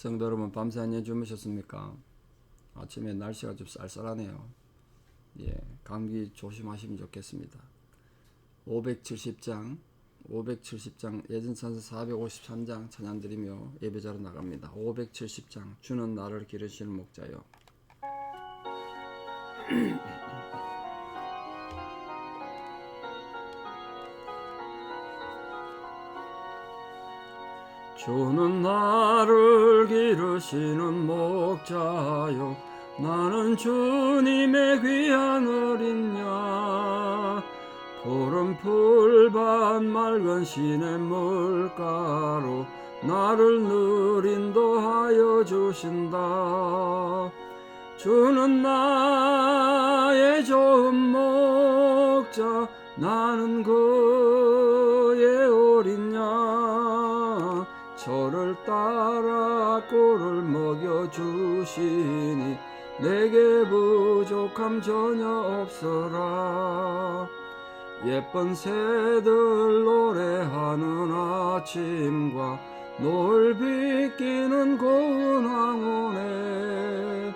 성도 여러분 밤새 안녕 주무셨습니까? 아침에 날씨가 좀 쌀쌀하네요. 예, 감기 조심하시면 좋겠습니다. 570장, 570장 예전산서 453장 찬양드리며 예배자로 나갑니다. 570장 주는 나를 기르시는 목자요. 주는 나를 기르시는 목자요. 나는 주님의 귀한 어린 양 푸른 풀밭 맑은 시냇 물가로 나를 늘 인도하여 주신다. 주는 나의 좋은 목자. 나는 그의 저를 따라 꼴을 먹여 주시니 내게 부족함 전혀 없어라. 예쁜 새들 노래하는 아침과 노을 비끼는 고운 황혼에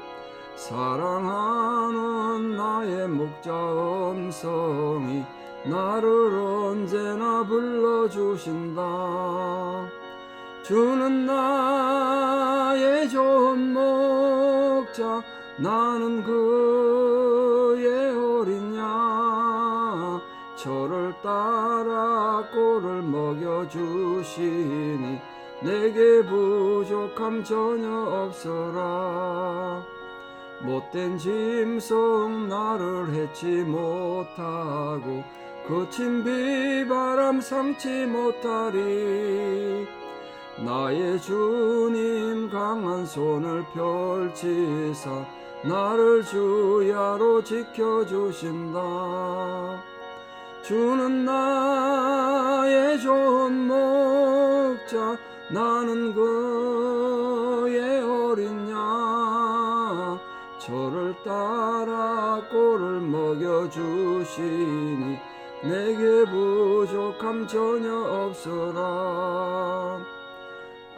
사랑하는 나의 목자 음성이 나를 언제나 불러주신다 주는 나의 좋은 목자 나는 그의 어린 양 저를 따라 꼴을 먹여 주시니 내게 부족함 전혀 없어라. 못된 짐승 나를 해치 못하고 거친 비바람 삼지 못하리 나의 주님 강한 손을 펼치사 나를 주야로 지켜주신다. 주는 나의 좋은 목자 나는 그의 어린 양. 저를 따라 꼴을 먹여 주시니 내게 부족함 전혀 없어라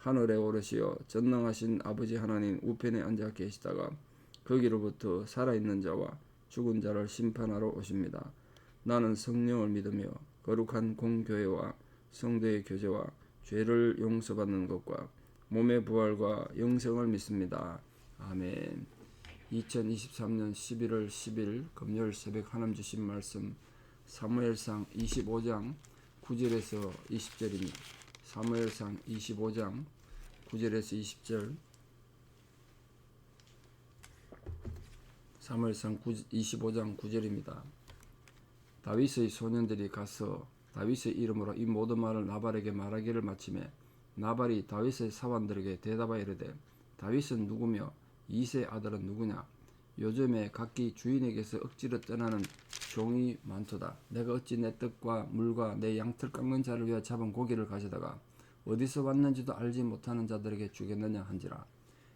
하늘에 오르시어 전능하신 아버지 하나님 우편에 앉아 계시다가 거기로부터 살아있는 자와 죽은 자를 심판하러 오십니다. 나는 성령을 믿으며 거룩한 공교회와 성도의 교제와 죄를 용서받는 것과 몸의 부활과 영생을 믿습니다. 아멘. 2023년 11월 10일 금요일 새벽 하나님 주신 말씀 사무엘상 25장 9절에서 20절입니다. 사무엘상 25장 9절에서 20절. 사무엘상 25장 9절입니다. 다윗의 소년들이 가서 다윗의 이름으로 이 모든 말을 나발에게 말하기를 마치매 나발이 다윗의 사관들에게 대답하여 이르되 다윗은 누구며? 이세 아들은 누구냐 요즘에 각기 주인에게서 억지로 떠나는 종이 많도다. 내가 어찌 내 떡과 물과 내 양털 깎는 자를 위하여 잡은 고기를 가져다가 어디서 왔는지도 알지 못하는 자들에게 주겠느냐 한지라.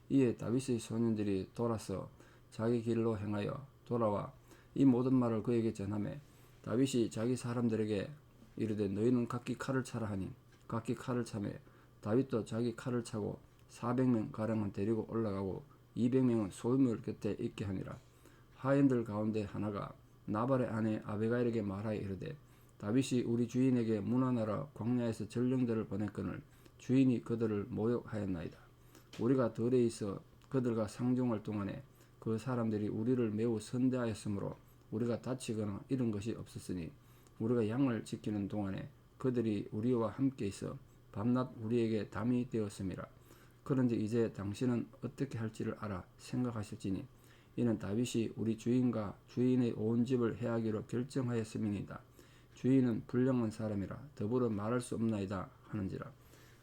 이에 다윗의 소년들이 돌아서 자기 길로 행하여 돌아와 이 모든 말을 그에게 전하매 다윗이 자기 사람들에게 이르되 너희는 각기 칼을 차라 하니 각기 칼을 차매 다윗도 자기 칼을 차고 400명 가량은 데리고 올라가고 200명은 소유물 곁에 있게 하니라 하인들 가운데 하나가 나발의 아내 아베가일에게 말하여 이르되 다윗이 우리 주인에게 문하나라 광야에서 전령들을 보냈거늘 주인이 그들을 모욕하였나이다 우리가 들에 있어 그들과 상종할 동안에 그 사람들이 우리를 매우 선대하였으므로 우리가 다치거나 이런 것이 없었으니 우리가 양을 지키는 동안에 그들이 우리와 함께 있어 밤낮 우리에게 담이 되었음이라. 그런데 이제 당신은 어떻게 할지를 알아 생각하실지니 이는 다윗이 우리 주인과 주인의 온 집을 해하기로 결정하였음이니이다. 주인은 불량한 사람이라 더불어 말할 수 없나이다 하는지라.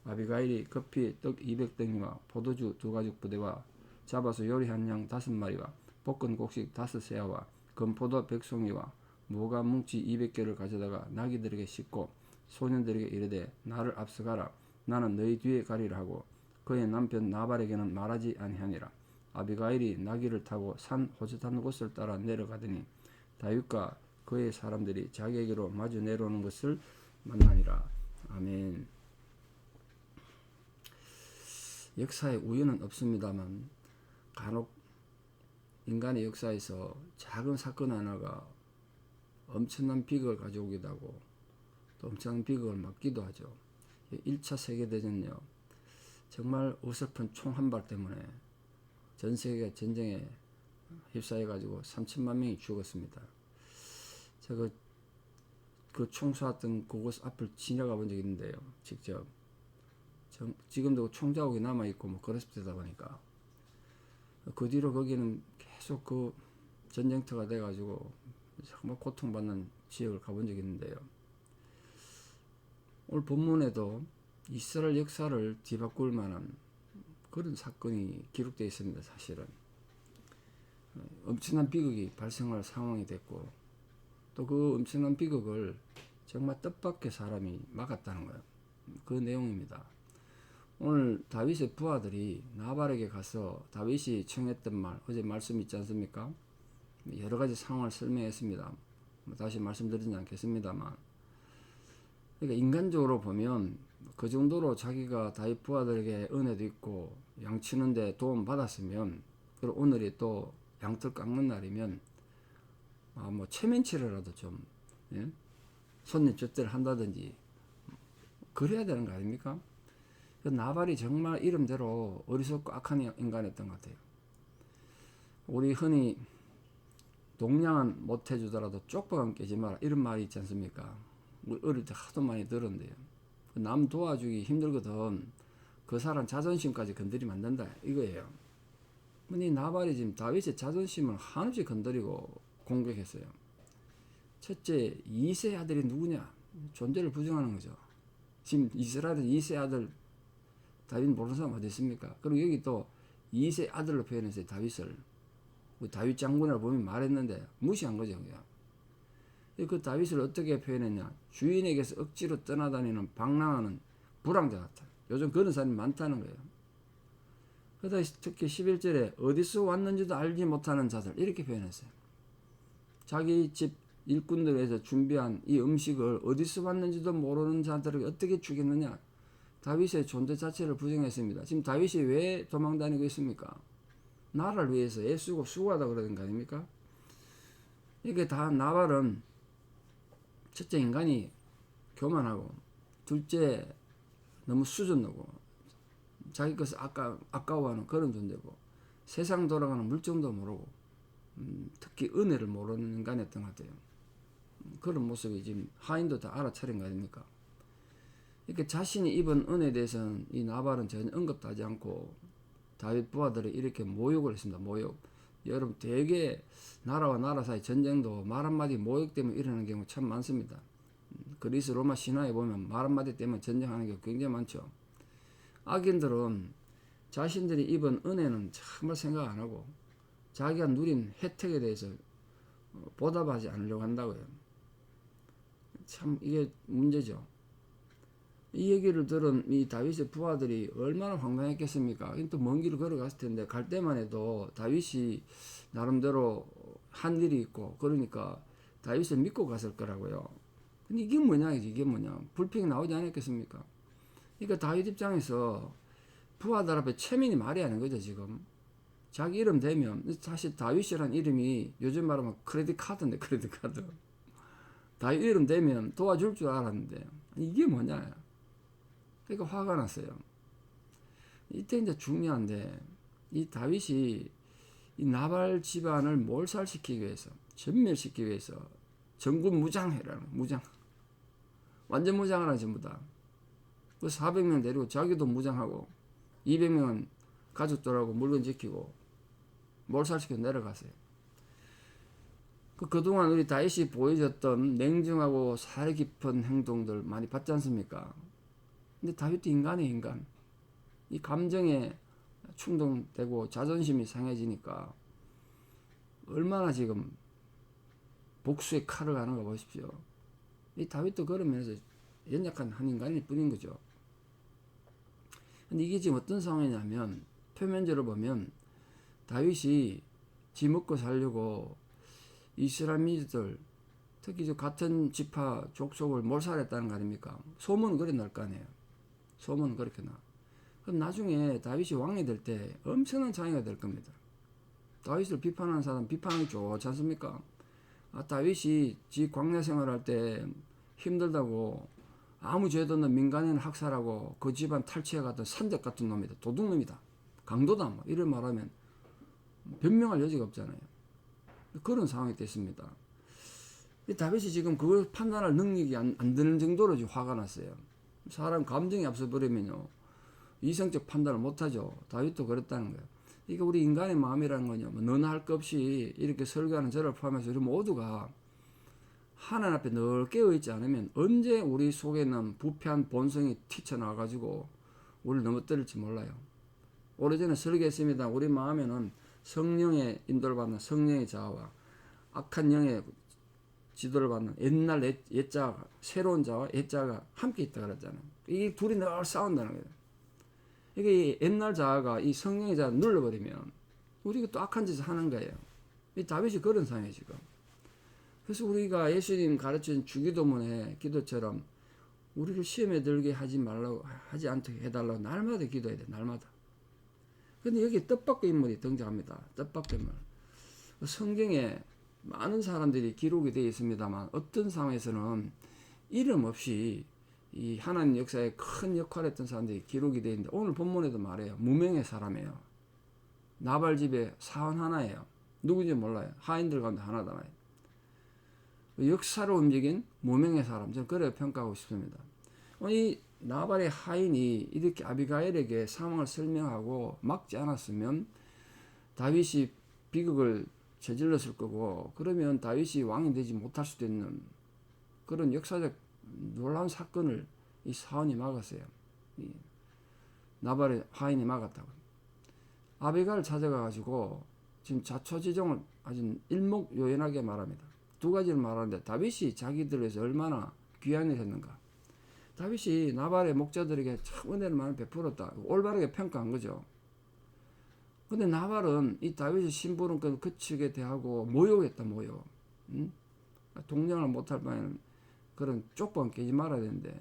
아비가일이 커피 떡 200덩이와 포도주 두 가죽 부대와 잡아서 요리한 양 다섯 마리와 볶은 곡식 다섯 세아와 건포도 백송이와 무가 뭉치 200개를 가져다가 나귀들에게 싣고 소년들에게 이르되 나를 앞서가라 나는 너희 뒤에 가리라 하고 그의 남편 나발에게는 말하지 아니하니라 아비가일이 나귀를 타고 산 호젓한 곳을 따라 내려가더니 다윗과 그의 사람들이 자기에게로 마주 내려오는 것을 만나니라 아멘 역사에 우연은 없습니다만 간혹 인간의 역사에서 작은 사건 하나가 엄청난 비극을 가져오기도 하고 또 엄청난 비극을 맞기도 하죠. 1차 세계대전요. 정말 어설픈 총 한 발 때문에 전 세계가 전쟁에 휩싸여 가지고 3천만 명이 죽었습니다. 제가 그총 쏘았던 그곳 앞을 지나가 본 적이 있는데요. 직접 정- 지금도 총 자국이 남아 있고 뭐 그렇습니다 보니까 그 뒤로 거기는 계속 그 전쟁터가 돼 가지고 정말 고통받는 지역을 가본 적이 있는데요. 오늘 본문에도 이스라엘 역사를 뒤바꿀 만한 그런 사건이 기록되어 있습니다. 사실은 어, 엄청난 비극이 발생할 상황이 됐고 또 그 엄청난 비극을 정말 뜻밖의 사람이 막았다는 거예요. 그 내용입니다. 오늘 다윗의 부하들이 나발에게 가서 다윗이 청했던 말 어제 말씀 있지 않습니까? 여러 가지 상황을 설명했습니다. 뭐 다시 말씀드리지 않겠습니다만 그러니까 인간적으로 보면 그 정도로 자기가 다윗 부하들에게 은혜도 있고 양치는데 도움 받았으면 그리고 오늘이 또 양털 깎는 날이면 아 뭐 체면치레라도 좀 예? 손님 젖대를 한다든지 그래야 되는 거 아닙니까? 그 나발이 정말 이름대로 어리석고 악한 인간이었던 것 같아요. 우리 흔히 동량은 못 해주더라도 쪽박은 깨지 마라 이런 말이 있지 않습니까? 우리 어릴 때 하도 많이 들었는데요. 그남 도와주기 힘들거든. 그 사람 자존심까지 건드리면 안 된다 이거예요. 이 나발이 지금 다윗의 자존심을 한없이 건드리고 공격했어요. 첫째, 이세 아들이 누구냐? 존재를 부정하는 거죠. 지금 이스라엘은 이세 아들 다윗 모르는 사람 어디 있습니까? 그리고 여기 또 이세 아들로 표현했어요. 다윗을. 그 다윗 장군을 보면 말했는데 무시한 거죠. 그냥. 그 다윗을 어떻게 표현했냐? 주인에게서 억지로 떠나다니는 방랑하는 불황자 같아. 요즘 그런 사람이 많다는 거예요. 그러다 특히 11절에 어디서 왔는지도 알지 못하는 자들 이렇게 표현했어요. 자기 집 일꾼들에서 준비한 이 음식을 어디서 왔는지도 모르는 자들을 어떻게 죽였느냐? 다윗의 존재 자체를 부정했습니다. 지금 다윗이 왜 도망 다니고 있습니까? 나라를 위해서 애쓰고 수고하다 그러는 거 아닙니까? 이게 다 나발은 첫째 인간이 교만하고 둘째 너무 수준하고 자기 것을 아까 아까워하는 그런 존재고 세상 돌아가는 물정도 모르고 음, 특히 은혜를 모르는 인간이었던 것 같아요. 음, 그런 모습이 지금 하인도 다 알아차린 거 아닙니까? 이렇게 자신이 입은 은혜에 대해서는 이 나발은 전혀 언급도 하지 않고 다윗 부하들이 이렇게 모욕을 했습니다. 모욕. 여러분 대개 나라와 나라 사이 전쟁도 말 한마디 모욕 때문에 일어나는 경우 참 많습니다. 음, 그리스 로마 신화에 보면 말 한마디 때문에 전쟁하는 경우 굉장히 많죠. 악인들은 자신들이 입은 은혜는 정말 생각 안 하고 자기가 누린 혜택에 대해서 어, 보답하지 않으려고 한다고요. 참 이게 문제죠. 이 얘기를 들은 이 다윗의 부하들이 얼마나 황당했겠습니까? 또 먼 길을 걸어갔을 텐데 갈 때만 해도 다윗이 나름대로 한 일이 있고 그러니까 다윗을 믿고 갔을 거라고요. 근데 이게 뭐냐 이게 뭐냐 불평이 나오지 않았겠습니까? 그러니까 다윗 입장에서 부하들 앞에 체면이 말이 아닌 거죠 지금. 자기 이름 되면 사실 다윗이라는 이름이 요즘 말하면 크레딧 카드인데 크레딧 카드. 다윗 이름 되면 도와줄 줄 알았는데 이게 뭐냐. 그러니까 화가 났어요. 이때 이제 중요한데 이 다윗이 이 나발 집안을 몰살시키기 위해서 전멸시키기 위해서 전군 무장해라는 무장 완전 무장하라 전부 다. 그 400명 데리고 자기도 무장하고 200명은 가족들하고 물건 지키고 몰살시켜 내려가세요. 그 그동안 우리 다윗이 보여줬던 냉정하고 사려 깊은 행동들 많이 봤지 않습니까? 근데 다윗도 인간이 인간. 이 감정에 충동되고 자존심이 상해지니까 얼마나 지금 복수의 칼을 가는 거 보십시오. 이 다윗도 그런 면에서 연약한 한 인간일 뿐인 거죠. 근데 이게 지금 어떤 상황이냐면 표면적으로 보면 다윗이 지 먹고 살려고 이스라엘민들 특히 저 같은 지파 족속을 몰살했다는 거 아닙니까? 소문은 그래 날거 아니에요. 소문은 그렇게 나. 그럼 나중에 다윗이 왕이 될 때 엄청난 장애가 될 겁니다. 다윗을 비판하는 사람 비판하기 좋지 않습니까? 아, 다윗이 지 광야 생활할 때 힘들다고 아무 죄도 없는 민간인 학살하고 그 집안 탈취해 갔던 산적 같은 놈이다. 도둑놈이다. 강도다. 뭐 이런 말하면 변명할 여지가 없잖아요. 그런 상황이 됐습니다. 이 다윗이 지금 그걸 판단할 능력이 안, 안 되는 정도로 지금 화가 났어요. 사람 감정이 앞서 버리면요. 이성적 판단을 못하죠. 다윗도 그랬다는 거예요. 이게 우리 인간의 마음이라는 거냐. 뭐 너나 할 것 없이 이렇게 설교하는 저를 포함해서 우리 모두가 하나님 앞에 늘 깨어있지 않으면 언제 우리 속에 있는 부패한 본성이 튀쳐나와가지고 우리를 넘어뜨릴지 몰라요. 오래전에 설교했습니다. 우리 마음에는 성령의 인도를 받는 성령의 자아와 악한 영의 지도를 받는 옛날 옛, 옛자가 새로운 자와 옛자가 함께 있다 그랬잖아요. 이 둘이 늘 싸운다는 거예요. 이게 옛날 자아가 이 성령의 자를 눌러버리면 우리가 또 악한 짓을 하는 거예요. 이 다윗이 그런 상황이에요 지금. 그래서 우리가 예수님 가르친 주기도문의 기도처럼 우리를 시험에 들게 하지 말라고 하지 않게 해달라고 날마다 기도해야 돼 날마다. 근데 여기 뜻밖의 인물이 등장합니다. 뜻밖의 인물. 성경에 많은 사람들이 기록이 되어 있습니다만 어떤 상황에서는 이름 없이 이 하나님 역사에 큰 역할을 했던 사람들이 기록이 되어 있는데 오늘 본문에도 말해요. 무명의 사람이에요. 나발 집에 사원 하나예요. 누구인지 몰라요. 하인들 가운데 하나다 말이에요. 역사로 움직인 무명의 사람 저는 그래 평가하고 싶습니다. 이 나발의 하인이 이렇게 아비가일에게 상황을 설명하고 막지 않았으면 다윗이 비극을 저질렀을 거고 그러면 다윗이 왕이 되지 못할 수도 있는 그런 역사적 놀라운 사건을 이 사원이 막았어요. 이 나발의 하인이 막았다고. 아비가를 찾아가 가지고 지금 자초지종을 아주 일목요연하게 말합니다. 두 가지를 말하는데 다윗이 자기들을 위해서 얼마나 귀한 일을 했는가. 다윗이 나발의 목자들에게 참 은혜를 많이 베풀었다. 올바르게 평가한 거죠. 근데 나발은 이 다윗의 심부름꾼 그 측에 대하고 모욕했다 모욕. 응? 동정을 못할 바에는 그런 쪽방 깨지 말아야 되는데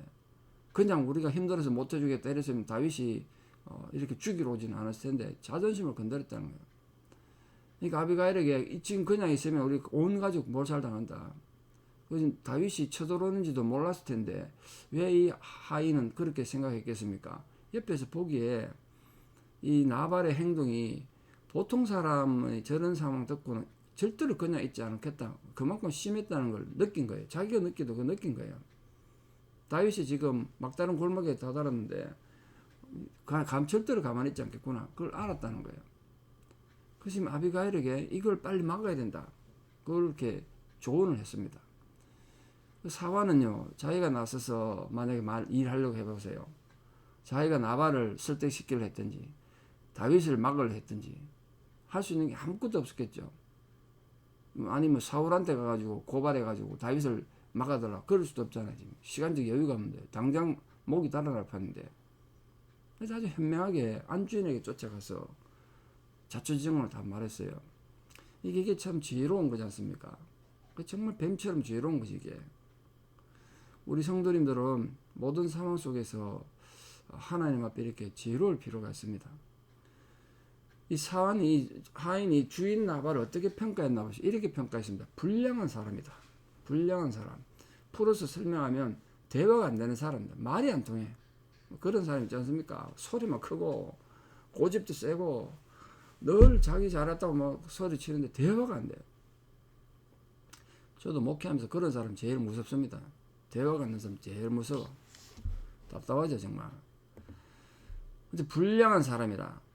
그냥 우리가 힘들어서 못해주겠다 이랬으면 다윗이 어, 이렇게 죽이러 오지는 않았을 텐데 자존심을 건드렸다는 거예요. 그러니까 아비가일에게 지금 그냥 있으면 우리 온 가족 몰살당한다. 그 다윗이 쳐들어오는지도 몰랐을 텐데 왜 이 하인은 그렇게 생각했겠습니까? 옆에서 보기에 이 나발의 행동이 보통 사람의 저런 상황 듣고는 절대로 그냥 있지 않겠다. 그만큼 심했다는 걸 느낀 거예요. 자기가 느끼도 그 느낀 거예요. 다윗이 지금 막다른 골목에 다다랐는데 감 절대로 가만히 있지 않겠구나. 그걸 알았다는 거예요. 그래서 아비가일에게 이걸 빨리 막아야 된다. 그렇게 조언을 했습니다. 그 사화는요, 자기가 나서서 만약에 말, 일하려고 해보세요. 자기가 나발을 설득시키려 했든지, 다윗을 막으려 했든지, 할 수 있는 게 아무것도 없었겠죠. 아니면 사울한테 가가지고 고발해가지고 다윗을 막아달라. 그럴 수도 없잖아요. 지금 시간적 여유가 없는데. 당장 목이 달아날 판인데. 그래서 아주 현명하게 안주인에게 쫓아가서 자초지종을 다 말했어요. 이게, 이게 참 지혜로운 거지 않습니까? 그 정말 뱀처럼 지혜로운 것이 이게. 우리 성도님들은 모든 상황 속에서 하나님 앞에 이렇게 지혜로울 필요가 있습니다. 이 사환이 하인이 주인 나발을 어떻게 평가했나 보시 이렇게 평가했습니다. 불량한 사람이다. 불량한 사람. 풀어서 설명하면 대화가 안 되는 사람들. 말이 안 통해. 그런 사람 있지 않습니까? 소리만 크고 고집도 세고 늘 자기 잘했다고 막 소리 치는데 대화가 안 돼요. 저도 목회하면서 그런 사람 제일 무섭습니다. 대화가 안 되는 사람 제일 무서워. 답답하죠, 정말. 근데 불량한 사람이다.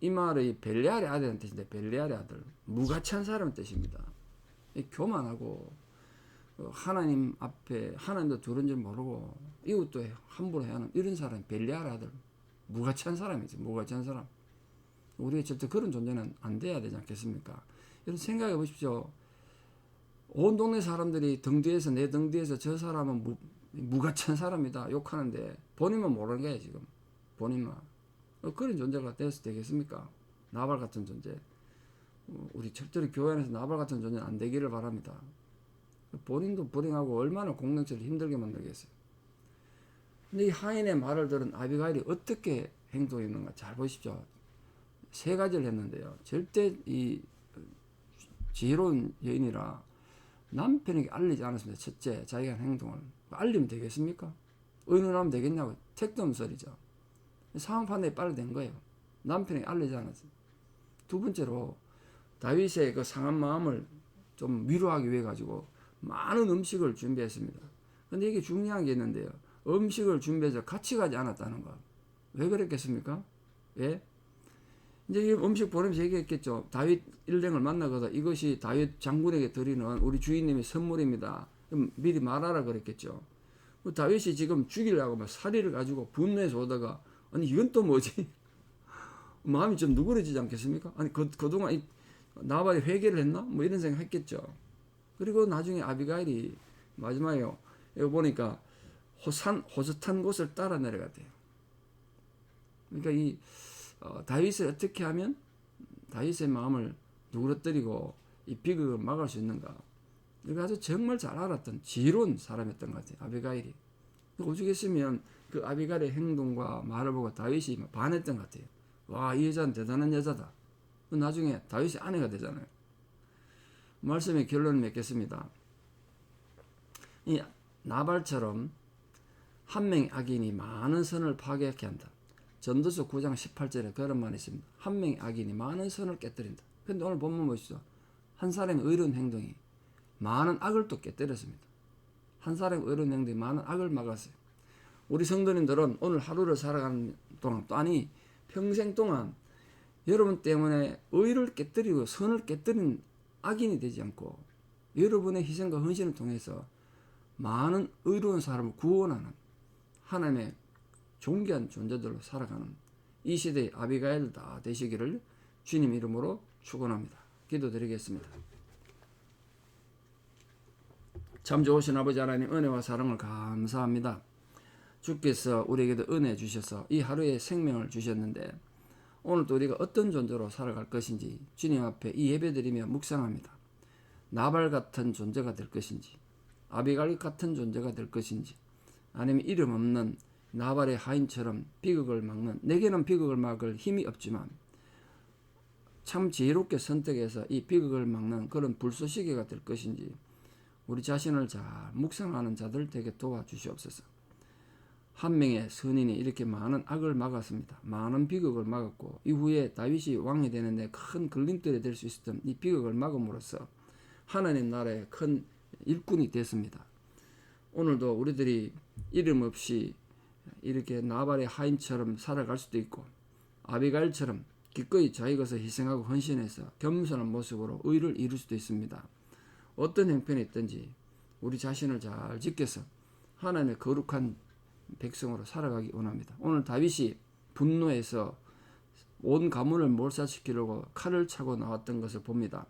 이 말이 벨리알의 아들은 뜻인데 벨리알의 아들 무가치한 사람의 뜻입니다. 교만하고 어, 하나님 앞에 하나님도 두른 줄 모르고 이웃도 함부로 해하는 이런 사람 벨리알 아들 무가치한 사람이지 무가치한 사람 우리가 절대 그런 존재는 안 돼야 되지 않겠습니까? 여러분 생각해 보십시오. 온 동네 사람들이 등 뒤에서 내 등 뒤에서 저 사람은 무, 무가치한 사람이다 욕하는데 본인만 모르는 거야 지금 본인만 어, 그런 존재가 돼서 되겠습니까? 나발 같은 존재 어, 우리 절대로 교회 안에서 나발 같은 존재는 안 되기를 바랍니다. 본인도 불행하고 얼마나 공동체를 힘들게 만들겠어요. 근데 이 하인의 말을 들은 아비가일이 어떻게 행동했는가 잘 보십시오. 세 가지를 했는데요. 절대 이 지혜로운 여인이라 남편에게 알리지 않았습니다. 첫째, 자기가 한 행동을 알리면 되겠습니까? 의논하면 되겠냐고 택도 없는 소리죠. 상황 판단이 빨리 된 거예요. 남편에게 알리지 않았어요. 두 번째로 다윗의 그 상한 마음을 좀 위로하기 위해 가지고 많은 음식을 준비했습니다. 근데 이게 중요한 게 있는데요. 음식을 준비해서 같이 가지 않았다는 거. 왜 그랬겠습니까? 왜? 이제 이 음식 보내면서 얘기했겠죠. 다윗 일행을 만나거든 이것이 다윗 장군에게 드리는 우리 주인님의 선물입니다. 그럼 미리 말하라 그랬겠죠. 그 다윗이 지금 죽이려고 막 사리를 가지고 분노해서 오다가 아니 이건 또 뭐지? 마음이 좀 누그러지지 않겠습니까? 아니 그, 그동안 이 나발이 회개를 했나? 뭐 이런 생각 했겠죠. 그리고 나중에 아비가일이 마지막에 여기 보니까 호산, 호젓한 곳을 따라 내려갔대요. 그러니까 이 어, 다윗을 어떻게 하면 다윗의 마음을 누그러뜨리고 이 비극을 막을 수 있는가? 이거 아주 정말 잘 알았던 지혜로운 사람이었던 것 같아요. 아비가일이. 오죽했으면 그 아비가일의 행동과 말을 보고 다윗이 반했던 것 같아요. 와, 이 여자는 대단한 여자다. 나중에 다윗의 아내가 되잖아요. 말씀의 결론을 맺겠습니다. 이 나발처럼 한 명의 악인이 많은 선을 파괴하게 한다. 전도서 9장 18절에 그런 말이 있습니다. 한 명의 악인이 많은 선을 깨뜨린다. 근데 오늘 본문 보시죠. 한 사람의 의로운 행동이 많은 악을 또 깨뜨렸습니다. 한 사람의 의로운 행동이 많은 악을 막았어요. 우리 성도님들은 오늘 하루를 살아가는 동안 또 아니 평생 동안 여러분 때문에 의를 깨뜨리고 선을 깨뜨린 악인이 되지 않고 여러분의 희생과 헌신을 통해서 많은 의로운 사람을 구원하는 하나님의 존귀한 존재들로 살아가는 이 시대의 아비가일 다 되시기를 주님 이름으로 축원합니다. 기도드리겠습니다. 참 좋으신 아버지 하나님 은혜와 사랑을 감사합니다. 주께서 우리에게도 은혜 주셔서 이 하루에 생명을 주셨는데 오늘도 우리가 어떤 존재로 살아갈 것인지 주님 앞에 이 예배드리며 묵상합니다. 나발 같은 존재가 될 것인지 아비갈 같은 존재가 될 것인지 아니면 이름 없는 나발의 하인처럼 비극을 막는 내게는 비극을 막을 힘이 없지만 참 지혜롭게 선택해서 이 비극을 막는 그런 불쏘시개가 될 것인지 우리 자신을 잘 묵상하는 자들 되게 도와주시옵소서. 한 명의 선인이 이렇게 많은 악을 막았습니다. 많은 비극을 막았고 이후에 다윗이 왕이 되는데 큰 걸림돌이 될 수 있었던 이 비극을 막음으로써 하나님 나라의 큰 일꾼이 됐습니다. 오늘도 우리들이 이름 없이 이렇게 나발의 하인처럼 살아갈 수도 있고 아비갈처럼 기꺼이 자기 것을 희생하고 헌신해서 겸손한 모습으로 의를 이룰 수도 있습니다. 어떤 형편이 있든지 우리 자신을 잘 지켜서 하나님의 거룩한 백성으로 살아가기 원합니다. 오늘 다윗이 분노해서 온 가문을 몰살시키려고 칼을 차고 나왔던 것을 봅니다.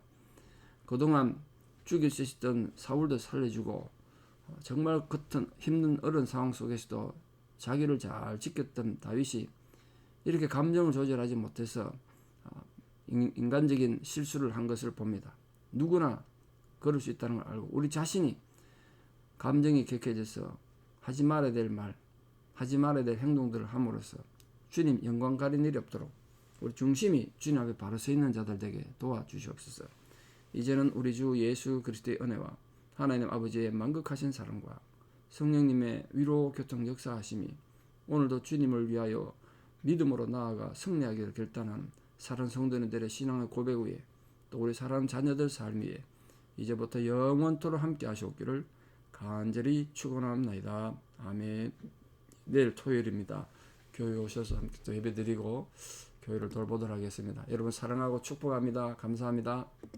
그동안 죽일 수 있었던 사울도 살려주고 정말 같은 힘든 어려운 상황 속에서도 자기를 잘 지켰던 다윗이 이렇게 감정을 조절하지 못해서 어, 인간적인 실수를 한 것을 봅니다. 누구나 그럴 수 있다는 걸 알고 우리 자신이 감정이 격해져서 하지 말아야 될 말, 하지 말아야 될 행동들을 함으로써 주님 영광 가린 일이 없도록 우리 중심이 주님 앞에 바로 서 있는 자들 에게 도와주시옵소서. 이제는 우리 주 예수 그리스도의 은혜와 하나님 아버지의 만극하신 사랑과 성령님의 위로 교통 역사하심이 오늘도 주님을 위하여 믿음으로 나아가 승리하기를 결단한 사랑 성도님들의 신앙의 고백 위에 또 우리 사랑 자녀들 삶 위에 이제부터 영원토록 함께 하시옵기를 간절히 축원합니다. 아멘. 내일 토요일입니다. 교회 오셔서 함께 또 예배드리고 교회를 돌보도록 하겠습니다. 여러분 사랑하고 축복합니다. 감사합니다.